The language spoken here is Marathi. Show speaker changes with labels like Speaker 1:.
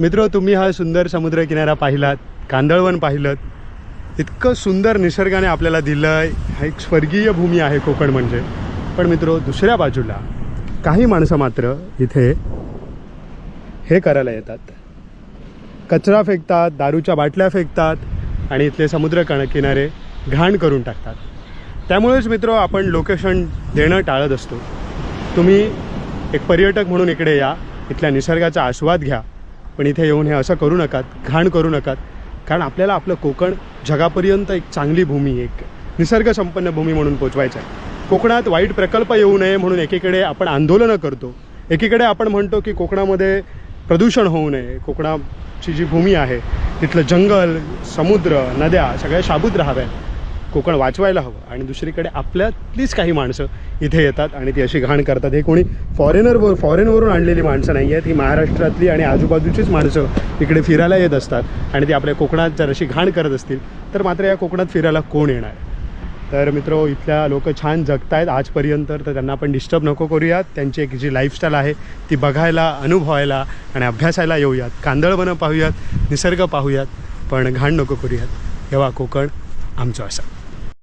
Speaker 1: मित्र तुम्ही हा सुंदर समुद्रकिनारा पाहिलात कांदळवन पाहिलं इतकं सुंदर निसर्गाने आपल्याला दिलं आहे हा एक स्वर्गीय भूमी आहे कोकण म्हणजे. पण मित्र दुसऱ्या बाजूला काही माणसं मात्र इथे हे करायला येतात. कचरा फेकतात दारूच्या बाटल्या फेकतात आणि इथले समुद्र कण किनारे घाण करून टाकतात. त्यामुळेच मित्र आपण लोकेशन देणं टाळत असतो. तुम्ही एक पर्यटक म्हणून इकडे या. इथल्या निसर्गाचा आस्वाद घ्या. पण इथे येऊन हे असं करू नकात घाण करू नकात. कारण आपल्याला आपलं कोकण जगापर्यंत एक चांगली भूमी एक निसर्गसंपन्न भूमी म्हणून पोचवायचं आहे कोकणात वाईट प्रकल्प येऊ नये म्हणून एकीकडे आपण आंदोलनं करतो. एकीकडे आपण म्हणतो की कोकणामध्ये प्रदूषण होऊ नये. कोकणाची जी भूमी आहे तिथलं जंगल समुद्र नद्या सगळ्या शाबूत राहाव्यात. कोकण वाचवायला हवं. आणि दुसरीकडे आपल्यातलीच काही माणसं इथे येतात आणि ती अशी घाण करतात. हे कोणी फॉरेनरवर फॉरेनवरून आणलेली माणसं नाही आहेत. ही महाराष्ट्रातली आणि आजूबाजूचीच माणसं इकडे फिरायला येत असतात आणि ती आपल्या कोकणात जर अशी घाण करत असतील तर मात्र या कोकणात फिरायला कोण येणार? तर मित्र इथल्या लोक छान जगतायत आजपर्यंत तर त्यांना आपण डिस्टर्ब नको करूयात. त्यांची एक जी लाईफस्टाईल आहे ती बघायला अनुभवायला आणि अभ्यासायला येऊयात. कांदळवनं पाहूयात निसर्ग पाहूयात पण घाण नको करूयात. तेव्हा कोकण आमचं असं